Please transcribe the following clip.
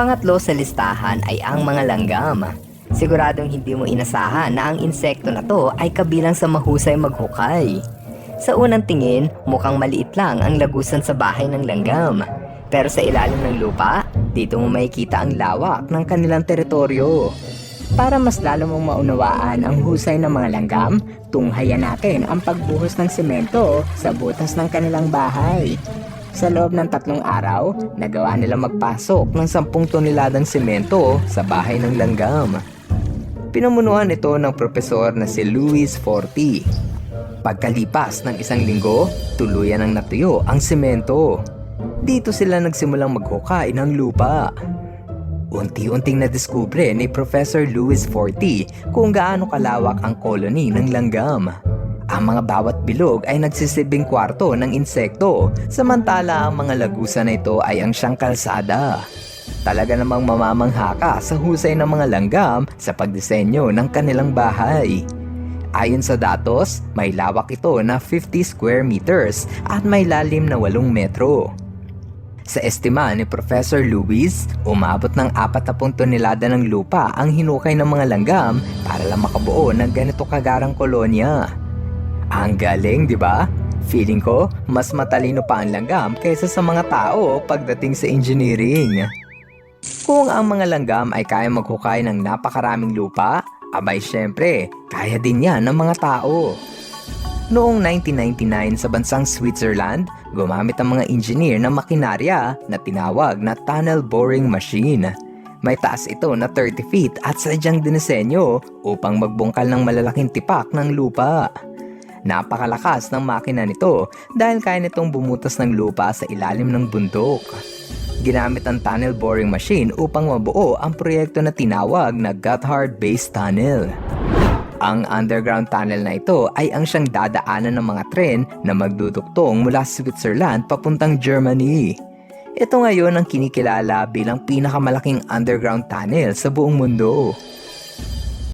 Pangatlo sa listahan ay ang mga langgam. Siguradong hindi mo inasahan na ang insekto na to ay kabilang sa mahusay maghukay. Sa unang tingin, mukhang maliit lang ang lagusan sa bahay ng langgam. Pero sa ilalim ng lupa, dito mo makikita ang lawak ng kanilang teritoryo. Para mas lalo mong maunawaan ang husay ng mga langgam, tunghayan natin ang pagbuhos ng semento sa butas ng kanilang bahay. Sa loob ng tatlong araw, nagawa nila magpasok ng 10 toneladang semento sa bahay ng langgam. Pinamunuan ito ng profesor na si Luis Forti. Pagkalipas ng isang linggo, tuluyan ang natuyo ang semento. Dito sila nagsimulang maghukay ng lupa. Unti-unting nadiskubre ni Professor Louis Forti kung gaano kalawak ang koloni ng langgam. Ang mga bawat bilog ay nagsisilbing kwarto ng insekto, samantala ang mga lagusan na ito ay ang siyang kalsada. Talaga namang mamamangha ka sa husay ng mga langgam sa pagdisenyo ng kanilang bahay. Ayon sa datos, may lawak ito na 50 square meters at may lalim na 8 metro. Sa estima ni Professor Luis, umabot ng 40 tonelada ng lupa ang hinukay ng mga langgam para lang makabuo ng ganito kagarang kolonya. Ang galing, di ba? Feeling ko, mas matalino pa ang langgam kaysa sa mga tao pagdating sa engineering. Kung ang mga langgam ay kaya maghukay ng napakaraming lupa, abay syempre, kaya din yan ng mga tao. Noong 1999 sa bansang Switzerland, gumamit ang mga engineer ng makinarya na tinawag na tunnel boring machine. May taas ito na 30 feet at sadyang dinisenyo upang magbungkal ng malalaking tipak ng lupa. Napakalakas ng makina nito dahil kaya nitong bumutas ng lupa sa ilalim ng bundok. Ginamit ang tunnel boring machine upang mabuo ang proyekto na tinawag na Gotthard Base Tunnel. Ang underground tunnel na ito ay ang siyang dadaanan ng mga tren na magduduktong mula Switzerland papuntang Germany. Ito ngayon ang kinikilala bilang pinakamalaking underground tunnel sa buong mundo.